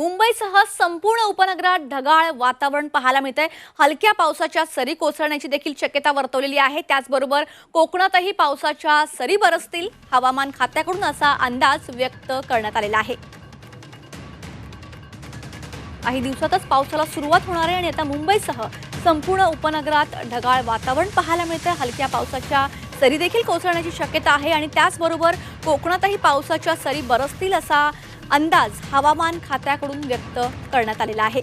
मुंबईसह संपूर्ण उपनगरात ढगाळ वातावरण पाहायला मिळतंय. हलक्या पावसाच्या सरी कोसळण्याची देखील शक्यता वर्तवलेली आहे. त्याचबरोबर कोकणातही पावसाच्या सरी बरसतील. हवामान खात्याकडून असा अंदाज व्यक्त करण्यात आलेला आहे. काही दिवसातच पावसाला सुरुवात होणार आहे आणि आता मुंबईसह संपूर्ण उपनगरात ढगाळ वातावरण पाहायला मिळतंय. हलक्या पावसाच्या सरी देखील कोसळण्याची शक्यता आहे आणि त्याचबरोबर कोकणातही पावसाच्या सरी बरसतील असा अंदाज हवामान खात्याकडून व्यक्त करण्यात आलेला आहे.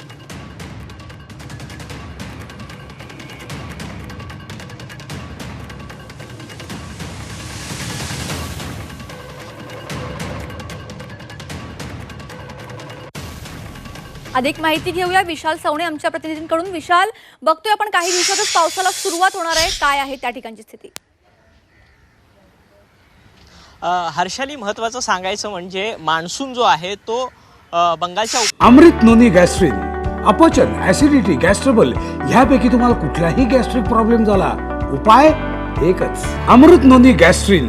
अधिक माहिती घेऊया. विशाल सवणे आमच्या प्रतिनिधींकडून. विशाल बघतोय आपण काही दिवसातच पावसाला सुरुवात होणार आहे. काय आहे त्या ठिकाणची स्थिती? हर्षाली महत्त्वाचं सांगायचं म्हणजे मान्सून जो आहे तो बंगालच्या अमृत नोनी गॅस्ट्रिन अपचन ऍसिडिटी गॅस्ट्रबल ह्यापैकी तुम्हाला कुठलाही गॅस्ट्रिक प्रॉब्लेम झाला उपाय एकच अमृत नोनी गॅस्ट्रिन.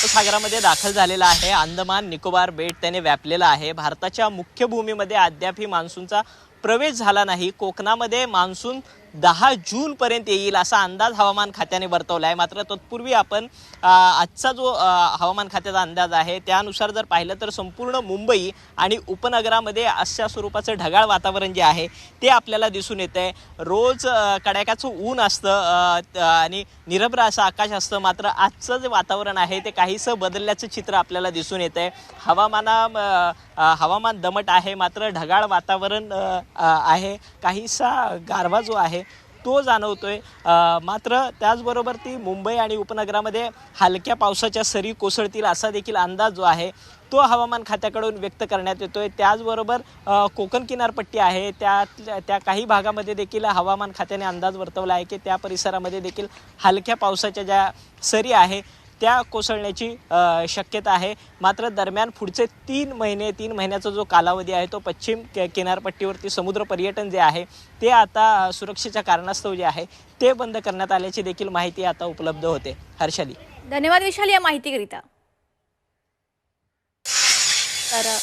सागरामध्ये दाखल झालेला आहे अंदमान निकोबार बेट त्याने व्यापलेला आहे. भारताच्या मुख्य भूमीमध्ये अद्यापही मान्सूनचा प्रवेश झाला नाही. कोकणामध्ये मान्सून दहा जून पर्यंत येईल असा अंदाज हवामान खात्याने वर्तवला आहे मात्र तत्पूर्वी आपण आजचा जो हवामान खात्याचा अंदाज आहे त्यानुसार जर पाहिलं तर संपूर्ण मुंबई आणि उपनगरामध्ये अशा स्वरूपाचं ढगाळ वातावरण जे आहे ते आपल्याला दिसून येतं आहे रोज कडाक्याचं ऊन असतं आणि निरभ्र असं आकाश असतं. मात्र आजचं जे वातावरण आहे ते काहीसं बदलल्याचं चित्र आपल्याला दिसून येतं आहे हवामाना हवामान दमट आहे. मात्र ढगाळ वातावरण आहे. काहीसा गारवा जो आहे तो जाणवतोय. आहे मात्र त्याचबरोबर ती मुंबई आणि उपनगरामध्ये हलक्या पावसाच्या सरी कोसळतील असा देखील अंदाज जो आहे तो हवामान खात्याकडून व्यक्त करण्यात येतोय. त्याचबरोबर कोकण किनारपट्टी आहे. त्या त्या काही भागामध्ये देखील हवामान खात्याने अंदाज वर्तवला आहे की त्या परिसरामध्ये देखील हलक्या पावसाच्या ज्या सरी आहे त्या कोसळण्याची शक्यता आहे. मात्र दरम्यान पुढचे तीन महिने तीन महिन्याचा जो कालावधी आहे तो पश्चिम किनारपट्टीवरती समुद्र पर्यटन जे आहे ते आता सुरक्षेच्या कारणास्तव जे आहे ते बंद करण्यात आल्याची देखील माहिती आता उपलब्ध होते. हर्षाली. धन्यवाद विशाल या माहितीकरिता. तर